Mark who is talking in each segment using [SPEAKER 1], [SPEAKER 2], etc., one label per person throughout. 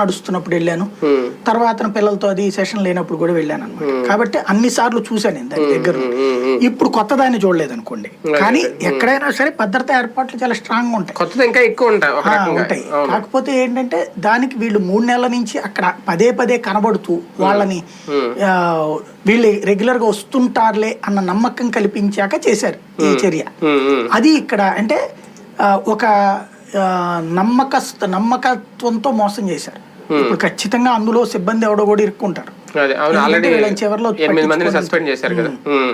[SPEAKER 1] నడుస్తున్నప్పుడు వెళ్ళాను. తర్వాత పిల్లలతో అది సెషన్ లేనప్పుడు కూడా వెళ్ళాను అనమాట కాబట్టి అన్ని సార్లు చూశాను నేను దాని దగ్గర ఇప్పుడు కొత్త దాన్ని చూడలేదు అనుకోండి కానీ ఎక్కడైనా సరే భద్రతా ఏర్పాట్లు చాలా స్ట్రాంగ్ ఉంటాయి.
[SPEAKER 2] కొత్తది ఇంకా ఎక్కువ ఉంటాయి
[SPEAKER 1] ఉంటాయి. కాకపోతే ఏంటంటే దానికి వీళ్ళు మూడు నెలల నుంచి అక్కడ పదే పదే కనబడుతూ వాళ్ళని వీళ్ళు రెగ్యులర్గా వస్తుంటారులే అన్న నమ్మకం కల్పించాక చేశారు ఈ చర్య. అది ఇక్కడ అంటే ఒక ఆ, నమ్మకస్త నమ్మకత్వంతో మోసం చేశారు. ఇప్పుడు ఖచ్చితంగా అందులో సిబ్బంది ఎవడో కూడా ఇరుక్కుంటారు.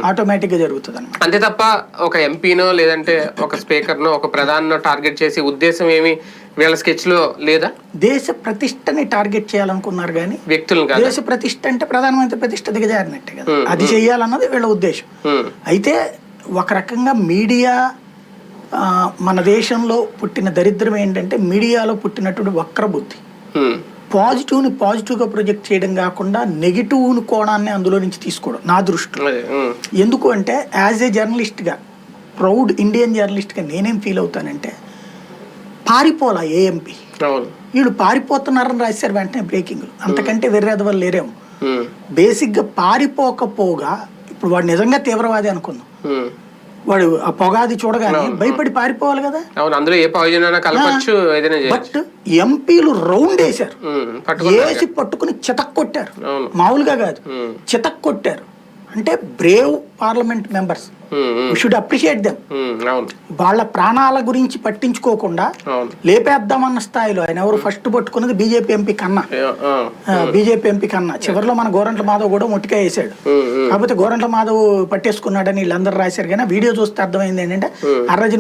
[SPEAKER 1] ఆటోమేటిక్గా జరుగుతుంది
[SPEAKER 2] అంతే తప్ప ఒక ఎంపీనో లేదంటే ఒక స్పీకర్నో ఒక ప్రధానో టార్గెట్ చేసే ఉద్దేశం ఏమి వీళ్ళ స్కెచ్లో లేదా?
[SPEAKER 1] దేశ ప్రతిష్టని టార్గెట్ చేయాలనుకున్నారు కానీ
[SPEAKER 2] వ్యక్తులను కాదు.
[SPEAKER 1] దేశ ప్రతిష్ట అంటే ప్రధానమంత్రి ప్రతిష్ట దిగజారినట్టే కదా. అది చేయాలన్నది వీళ్ళ ఉద్దేశం. అయితే ఒక రకంగా మీడియా మన దేశంలో పుట్టిన దరిద్రం ఏంటంటే మీడియాలో పుట్టినటువంటి వక్ర బుద్ధి
[SPEAKER 2] ఉమ్,
[SPEAKER 1] పాజిటివ్ని పాజిటివ్గా ప్రొజెక్ట్ చేయడం కాకుండా నెగిటివ్ని కోణాన్ని అందులో నుంచి తీసుకోవడం నా దృష్టిలో. ఎందుకు అంటే యాజ్ ఏ జర్నలిస్ట్గా ప్రౌడ్ ఇండియన్ జర్నలిస్ట్గా నేనేం ఫీల్ అవుతానంటే పారిపోలా ఏఎంపీ వీళ్ళు పారిపోతున్నారని రాశారు వెంటనే బ్రేకింగ్ అంతకంటే వెర్రేది వాళ్ళు లేరేమో. బేసిక్గా పారిపోకపోగా ఇప్పుడు వాడు నిజంగా తీవ్రవాది అనుకుందాం. వాడు ఆ పొగాది చూడగానే భయపడి పారిపోవాలి కదా.
[SPEAKER 2] అవును అందులో ఏ పాయిజన్ కలపచ్చు ఏదైనా
[SPEAKER 1] బట్ ఎంపీలు రౌండ్ వేశారు. వేసి పట్టుకుని చితక్ కొట్టారు మామూలుగా కాదు. చితక్ కొట్టారు అంటే brave parliament members should appreciate them వాళ్ళ ప్రాణాల గురించి పట్టించుకోకుండా లేపేద్దామన్న స్థాయిలో ఆయన ఎవరు ఫస్ట్ పట్టుకున్నది బీజేపీ ఎంపీ కన్నా. బీజేపీ ఎంపీ కన్నా. చివరిలో మన గోరంట్ల మాధవ్ కూడా ముట్టిగా వేసాడు.
[SPEAKER 2] ఉమ్, ఉమ్.
[SPEAKER 1] కాకపోతే గోరంట్ల మాధవ్ పట్టేసుకున్నాడని వీళ్ళందరూ రాశారు కానీ వీడియో చూస్తే అర్థమైంది ఏంటంటే అర్రజన్